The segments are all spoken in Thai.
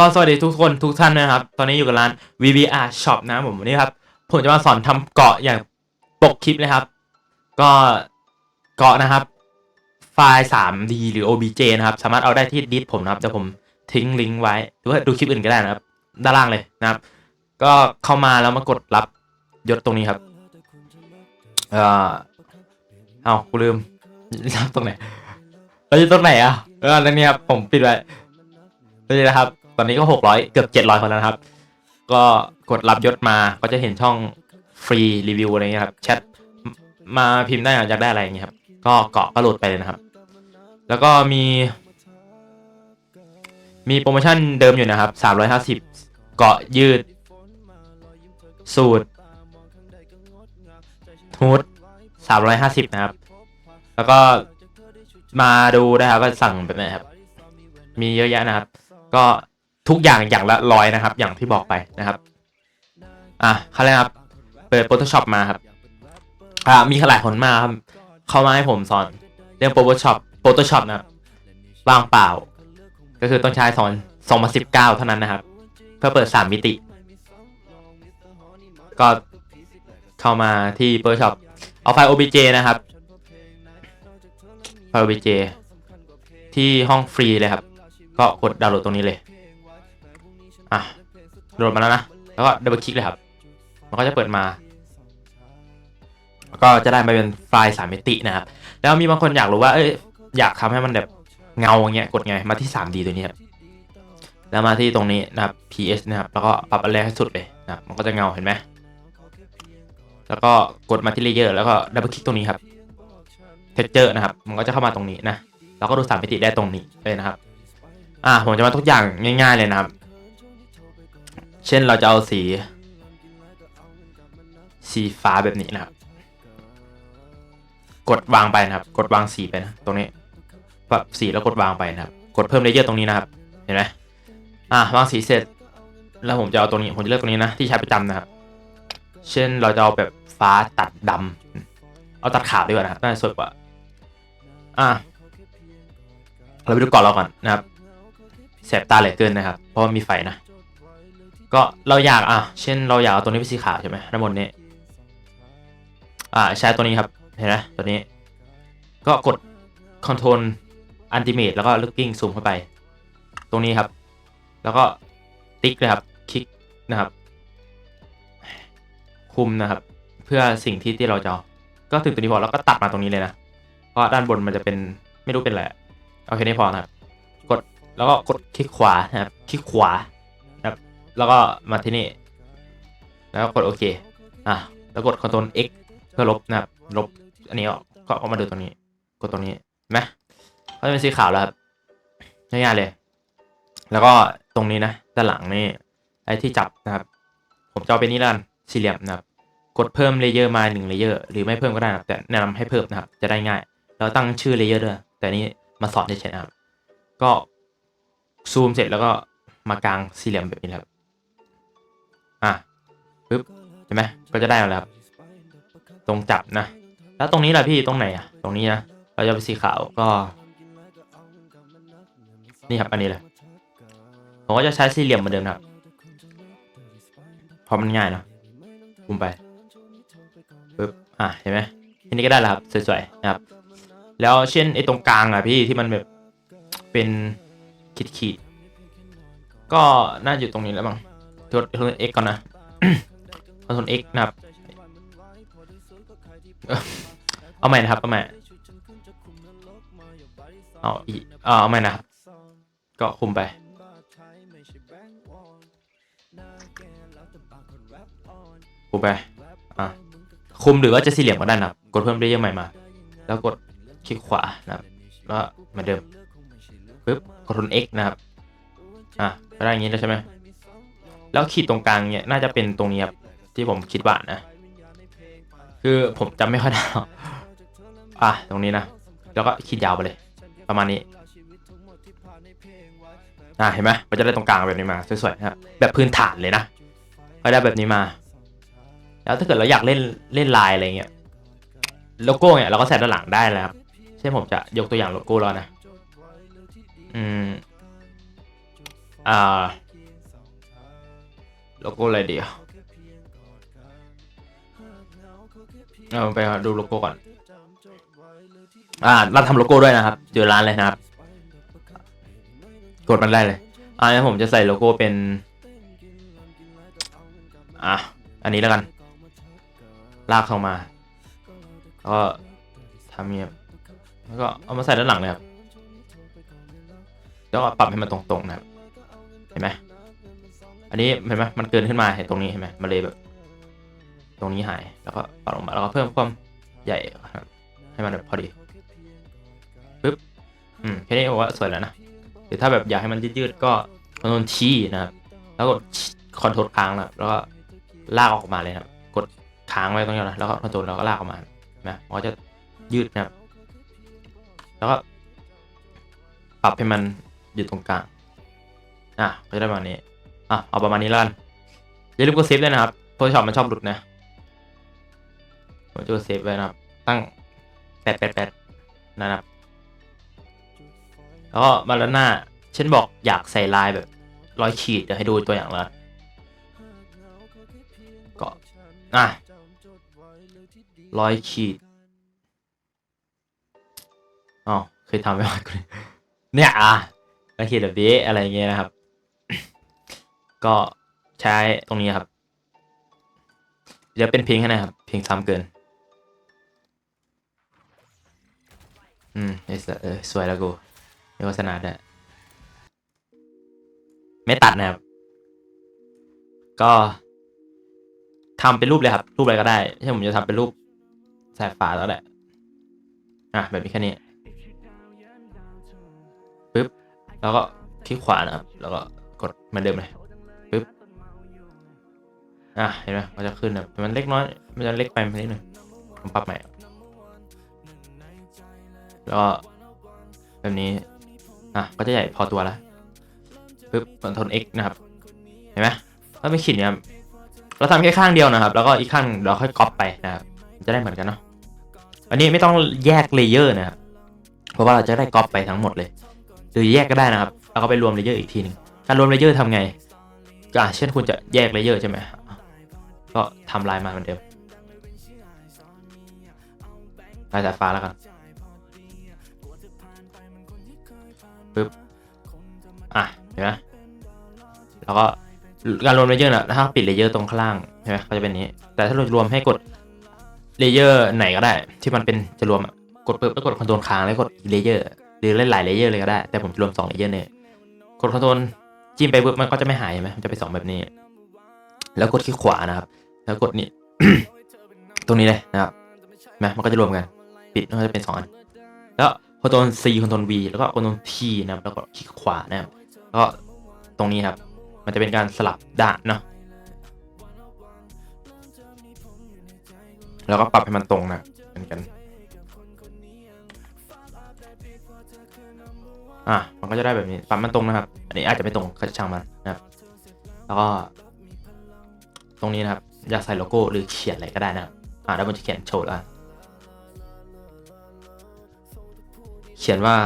ก็สวัสดีทุกคนทุกท่านนะครับ ตอนนี้อยู่กับร้าน VBR Shop นะผมวันนี้ครับผมจะมาสอนทำเกาะอย่างปกคลิปนะครับ ก็เกาะนะครับ ไฟล์ 3D หรือ OBJ นะครับ สามารถเอาได้ที่ดิสผมนะครับเดี๋ยวผมทิ้งลิงก์ไว้หรือว่าดูคลิปอื่นก็ได้นะครับ ด้านล่างเลยนะครับ ก็เข้ามาแล้วมากดรับยศตรงนี้ครับ เอ่อเอากูลืมรับตรงไหนเราอยู่ตรงไหนอะเออแล้วนี่ครับผมปิดไว้นี่นะครับ อนนี้ก็หกร้อยเกือบเจ็ดร้อยคนแล้วนะครับ ก็กดรับยศมาก็จะเห็นช่องฟรีรีวิวอะไรเงี้ยครับแชทมาพิมพ์ได้อยากได้อะไรอย่างเงี้ยครับ ก็เกาะก็โหลดไปเลยนะครับ แล้วก็มี มีโปรโมชั่นเดิมอยู่นะครับสามร้อยห้าสิบเกาะยืด สูตรฮูดสามร้อยห้าสิบนะครับ แล้วก็มาดูได้ครับว่าสั่งแบบไหนครับ มีเยอะแยะนะครับ ก็ ทุกอย่างอย่างละร้อยนะครับ อย่างที่บอกไปนะครับ อะขั้นแรกครับเปิด Photoshop มาครับ อ่ามีหลายคนมาครับ เข้ามาให้ผมสอนเรื่อง Photoshop Photoshop นะครับว่างเปล่า ก็คือต้องใช้สอน2019 เท่านั้นนะครับ เพื่อเปิด 3 มิติ ก็เข้ามาที่ Photoshop เอาไฟล์ OBJ นะครับ ไฟล์ OBJ ที่ห้องฟรีเลยครับ ก็กดดาวน์โหลดตรงนี้เลย อะโหลดมาแล้วนะ แล้วก็ดับเบิลคลิกเลยครับ มันก็จะเปิดมา แล้วก็จะได้มาเป็นไฟล์สามมิตินะครับ แล้วมีบางคนอยากรู้ว่า เอ้ย อยากทำให้มันแบบเงาอย่างเงี้ย กดไง มาที่ 3D ตัวนี้ครับ แล้วมาที่ตรงนี้นะครับ PS นะครับ แล้วก็ปรับอะไรให้สุดเลยนะมันก็จะเงาเห็นไหม แล้วก็กดมาที่เลเยอร์ แล้วก็ดับเบิลคลิกตรงนี้ครับ เท x เจอร์นะครับ มันก็จะเข้ามาตรงนี้นะ แล้วก็ดูสามมิติได้ตรงนี้เลยนะครับ อ่าผมจะมาทุกอย่างง่าย ๆเลยนะครับ เช่นเราจะเอาสี สีฟ้าแบบนี้นะครับ กดวางไปนะครับ กดวางสีไปนะตรงนี้ปรับสีแล้วกดวางไปนะครับ กดเพิ่มเลเยอร์ตรงนี้นะครับ เห็นไหมอ่าวางสีเสร็จ แล้วผมจะเอาตรงนี้ผมจะเลือกตรงนี้นะที่ใช้ประจำนะครับ เช่นเราจะเอาแบบฟ้าตัดดำเอาตัดขาวดีกว่านะครับน่าจะสวยกว่า อะเราไปดูก่อนเราก่อนนะครับแสบตาเหลือเกินนะครับ เพราะมีไฟนะ ก็เราอยากอะ เช่นเราอยากเอาตัวนี้เป็นสีขาวใช่ไหมด้านบนนี้อ่าใช้ตัวนี้ครับ เห็นไหมตัวนี้ ก็กด Ctrl Ultimate แล้วก็ Looking Zoom เข้าไป ตรงนี้ครับ แล้วก็ติ๊กเลยครับ คลิกนะครับ คุมนะครับ เพื่อสิ่งที่ที่เราจะเอก็ถึงตัวนี้พอแล้วก็ตัดมาตรงนี้เลยนะ เพราะด้านบนมันจะเป็นไม่รู้เป็นอะไรเอาแค่นี้พอนะครับ กดแล้วก็กดคลิกขวานะครับ คลิกขวา แล้วก็มาที่นี่ แล้วกดโอเค อะ แล้วกด Ctrl X เพื่อลบนะครับ ลบ อันนี้ออกก็เอามาดูตรงนี้ กดตรงนี้นไหมก็จะเป็นสีขาวแล้วครับ ง่ายๆเลย แล้วก็ตรงนี้นะ ด้านหลังนี่ ไอ้ที่จับนะครับ ผมจะเอาเป็นนี้แล้วกันสี่เหลี่ยมนะครับ กดเพิ่มเลเยอร์มาหนึ่งเลเยอร์ หรือไม่เพิ่มก็ได้นะแต่แนะนำให้เพิ่มนะครับ จะได้ง่าย แล้วตั้งชื่อเลเยอร์ด้วย แต่นี้มาสอนเฉยๆนะครับ ก็ซูมเสร็จแล้วก็มากลางสี่เหลี่ยมแบบนี้ครับ อะปึ๊บเห็นไหมก็จะได้มาแล้วครับตรงจับนะ แล้วตรงนี้แหละพี่ตรงไหนอะ ตรงนี้นะเราจะเป็นสีขาวก็ นี่ครับอันนี้เลยผมก็จะใช้สี่เหลี่ยมเหมือนเดิมนะครับเพราะมันง่ายเนอะปุ่มไปปึ๊บอะเห็นไหมทีนี้ก็ได้แล้วครับสวยๆนะครับแล้วเช่นไอ้ตรงกลางอะพี่ที่มันแบบเป็นขีดขีดๆก็น่าอยู่ตรงนี้แล้วมั้ง ทดทด x ก่อนนะคอนโทรล x นะครับ เอาใหม่นะครับ เอาใหม่ เอาอีเอาเอาใหม่นะครับ ก็คุมไปคุมไป อะ คุมหรือว่าจะสี่เหลี่ยมก็ได้นะครับ กดเพิ่มเลเยอร์ใหม่มา แล้วกดคลิกขวานะครับ แล้วเหมือนเดิมปึ๊บกดทน X นะครับ อะก็ได้อย่างนี้แล้วใช่ไหม แล้วขีดตรงกลางเนี่ยน่าจะเป็นตรงนี้ครับที่ผมคิดว่านะ คือผมจำไม่ค่อยได้อกอะตรงนี้นะ แล้วก็ขีดยาวไปเลย ประมาณนี้อะเห็นไหมมันจะได้ตรงกลางแบบนี้มาสวยๆนะครับแบบพื้นฐานเลยนะก็ได้แบบนี้มา แล้วถ้าเกิดเราอยากเล่นเล่นลายอะไรเงี้ยโลโก้เนี่ยเราก็ใส่ด้านหลังได้แล้วครับเช่นผมจะยกตัวอย่างโลโก้แล้วนะ อืม อ่า โลโก้อะไรดีอะเอาไปดูโลโก้ก่อน อ่าเราทำโลโก้ด้วยนะครับเจอร้านเลยนะครับ กดมันได้เลย อ่างั้นผมจะใส่โลโก้เป็น อะ อันนี้แล้วกัน ลากเข้ามาแล้วก็ทำเงียบแล้วก็เอามาใส่ด้านหลังเลยครับ แล้วก็ปรับให้มันตรงๆนะครับ เห็นไหม อันนี้เห็นไหมมันเกินขึ้นมาเห็นตรงนี้เห็นไหมมันเลยแบบ ตรงนี้หายแล้วก็ปรับลงมาแล้วก็เพิ่มความใหญ่ให้มันแบบพอดีปึ๊บอืมแค่นี้ผมว่าสวยแล้วนะหรือถ้าแบบอยากให้มันยืดๆก็คอนโทรลชีนะครับแล้วกดคอนโทรลค้างนะแล้วก็ลากออกมาเลยนะครับกดค้างไว้ตรงนี้นะแล้วก็คอนโทรลแล้วก็ลากออกมานะมันก็จะยืดนะครับแล้วก็ปรับให้มันอยู่ตรงกลางอะก็จะได้ประมาณนี้ อะเอาประมาณนี้แล้วกันอย่าลืมกดเซฟด้วยนะครับ Photoshop มันชอบหลุดนะผมจะกดเซฟไว้นะครับ ตั้งแปดแปดแปดนะครับแล้วก็มาแล้วหน้าเช่นบอกอยากใส่ลายแบบร้อยขีดเดี๋ยวให้ดูตัวอย่างแล้วก็อะร้อยขีดอ๋อเคยทำไปก่อนเนี่ยอะร้อยขีดแบบนี้อะไรเงี้ยนะครับ ก็ใช้ตรงนี้ครับเดี๋ยวเป็นเพลงให้นะครับเพลงซ้ำเกิน อืมเออเออสวยแล้วกูมีโฆษณาด้วยไม่ตัดนะครับ ก็ทำเป็นรูปเลยครับ รูปอะไรก็ได้ใช่ผมจะทำเป็นรูปสายฟ้าแล้วแหละ อะ แบบนี้แค่นี้ปึ๊บ แล้วก็คลิกขวานะครับ แล้วก็กดเหมือนเดิมเลย อะเห็นไหมมันจะขึ้นแบบมันเล็กน้อย มันจะเล็กไปนิดหนึ่งผมปรับใหม่ แล้วก็แบบนี้ อะ ก็จะใหญ่พอตัวแล้วปึ๊บคอนโทรล X นะครับ เห็นไหมถ้าไม่ขีดเนี่ย เราทำแค่ข้างเดียวนะครับ แล้วก็อีกข้างเราค่อยก๊อปไปนะครับ จะได้เหมือนกันเนาะ อันนี้ไม่ต้องแยกเลเยอร์นะครับ เพราะว่าเราจะได้ก๊อปไปทั้งหมดเลย หรือแยกก็ได้นะครับ แล้วก็ไปรวมเลเยอร์อีกทีหนึ่งการรวมเลเยอร์ทำไงก็อะเช่นคุณจะแยกเลเยอร์ใช่ไหม ก็ทำลายมาเหมือนเดิมลายสายฟ้าแล้วกันปึ๊บอะเห็นไหมแล้วก็การรวมเลเยอร์นะถ้าปิดเลเยอร์ตรงข้างล่างใช่ไหมก็จะเป็นนี้ แต่ถ้าเรารวมให้กดเลเยอร์ไหนก็ได้ ที่มันเป็นจะรวมกดปึ๊บแล้วกดคอนโทรลค้างแล้วกดเลเยอร์หรือเล่นหลายเลเยอร์เลยก็ได้ แต่ผมจะรวมสองเลเยอร์เนี่ยกดคอนโทรลจิ้มไปปึ๊บมันก็จะไม่หายใช่ไหมมันจะไปนสองแบบนี้ แล้วกดคลิกขวานะครับ แล้วกดนี่ ตรงนี้เลยนะครับมมันก็จะรวมกัน ปิดมันก็จะเป็นสองอัน แล้วคอนโทรล C คอนโทรล V แล้วก็คอนโทรล T นะครับ แล้วก็คลิกขวานะครับก็ตรงนี้ครับ มันจะเป็นการสลับด้านเนาะแล้วก็ปรับให้มันตรงนะเหมือนกัน อะ มันก็จะได้แบบนี้ ปรับมันตรงนะครับ อันนี้อาจจะไม่ตรงก็ช่างมันนะครับ แล้วก็ ตรงนี้นะครับ อยากใส่โลโก้หรือเขียนอะไรก็ได้นะครับอ่าแล้วมันจะเขียนโชว์ล้วเขียนว่า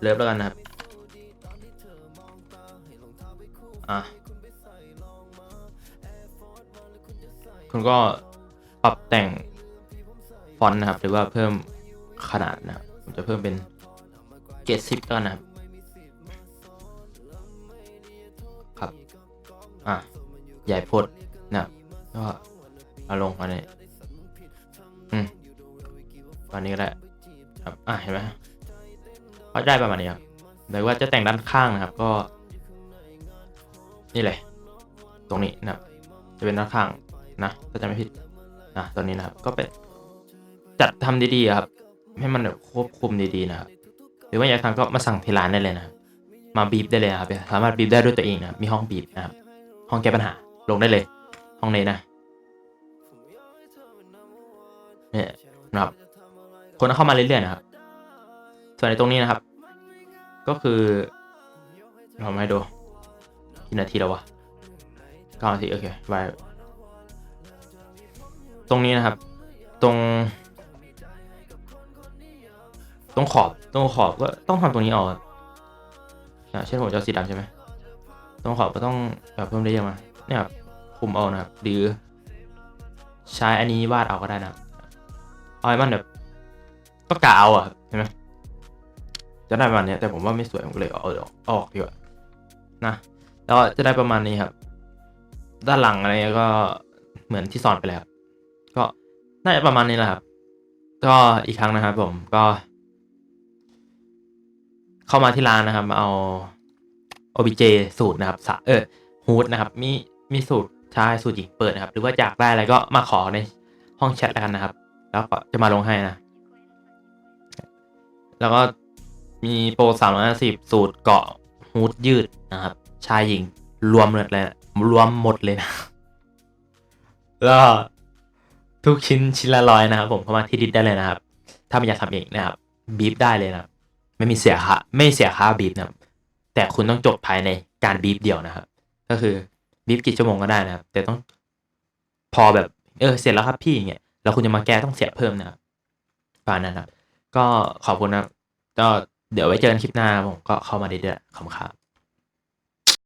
เลิฟแล้วกันนะครับอะคุณก็ปรับแต่งฟอนต์นะครับ หรือว่าเพิ่มขนาดนะครับผมจะเพิ่มเป็นเจ็ดสิบแล้วกันนะครับครับ อะ ใหญ่พดนะก็เอาลงมาเนี่ยอืมตอนนี้ก็ได้ครับอะเห็นไหมก็ได้ประมาณนี้ครับหรือว่าจะแต่งด้านข้างนะครับ ก็ นี่เลยตรงนี้นะครับจะเป็นด้านข้างนะถ้าจะไม่ผิดนะตอนนี้นะครับ ก็เป็นจัดทำดีๆครับ ให้มันแบบควบคุมดีๆนะครับหรือว่าอยากทำก็มาสั่งที่ร้านได้เลยนะมาบีบได้เลยครับสามารถบีบได้ด้วยตัวเองนะมีห้องบีบนะครับห้องแก้ปัญหา ลงได้เลย ห้องนี้นะเนี่ยนะครับ คนเข้ามาเรื่อยๆนะครับ ส่วนในตรงนี้นะครับ ก็คือเราไมาให้ดูกี่นาทีแล้ววะเก้านาทีโอเคไวตรงนี้นะครับ ตรง ตรงขอบตรงขอบก็ต้องทำตรงนี้ออกอะเช่นผมจะเอสีดำใช่ไหมตรงขอบก็ต้องแบบเพิ่มได้ยอะมา เนี่ยครับคุมเอานะครับหรือ ใช้อันนี้วาดเอาก็ได้นะเอาให้มันแบบก็กะเอาอะครับเห็นไหมจะได้ประมาณนี้แต่ผมว่าไม่สวยผมก็เลยเอาออกออกดีกว่านะแล้วจะได้ประมาณนี้ครับ ด้านหลังอะไรก็เหมือนที่สอนไปแล้วก็น่าจะประมาณนี้แหละครับ ก็อีกครั้งนะครับผมก็ เข้ามาที่ร้านนะครับมาเอา OBJ สูตรนะครับสะเออฮูดนะครับ มี มีสูตรชายสูตรหญิงเปิดนะครับ หรือว่าอยากได้อะไรก็มาขอในห้องแชทแล้วกันนะครับ แล้วก็จะมาลงให้นะ แล้วก็มีโปรสามร้อยสิบสูตรเกาะฮูดยืดนะครับ ชายหญิงรวมหมดเลยรวมหมดเลยนะแล้วก็ทุกชิ้นชิ้นละร้อยนะครับ ผมเข้ามาที่ดิสได้เลยนะครับ ถ้าไม่อยากทำเองนะครับบีบได้เลยนะไม่มีเสียค่าไม่เสียค่าบีบนะแต่คุณต้องจบภายในการบีบเดียวนะครับ ก็คือ บีบกี่ชั่วโมงก็ได้นะครับ แต่ต้องพอแบบเออเสร็จแล้วครับพี่เงี้ยแล้วคุณจะมาแก้ต้องเสียเพิ่มนะครับประมาณนั้นครับ ก็ขอบคุณนะครับก็เดี๋ยวไว้เจอกันคลิปหน้าผมก็เข้ามาได้เรื่อยๆขอบคุณครับ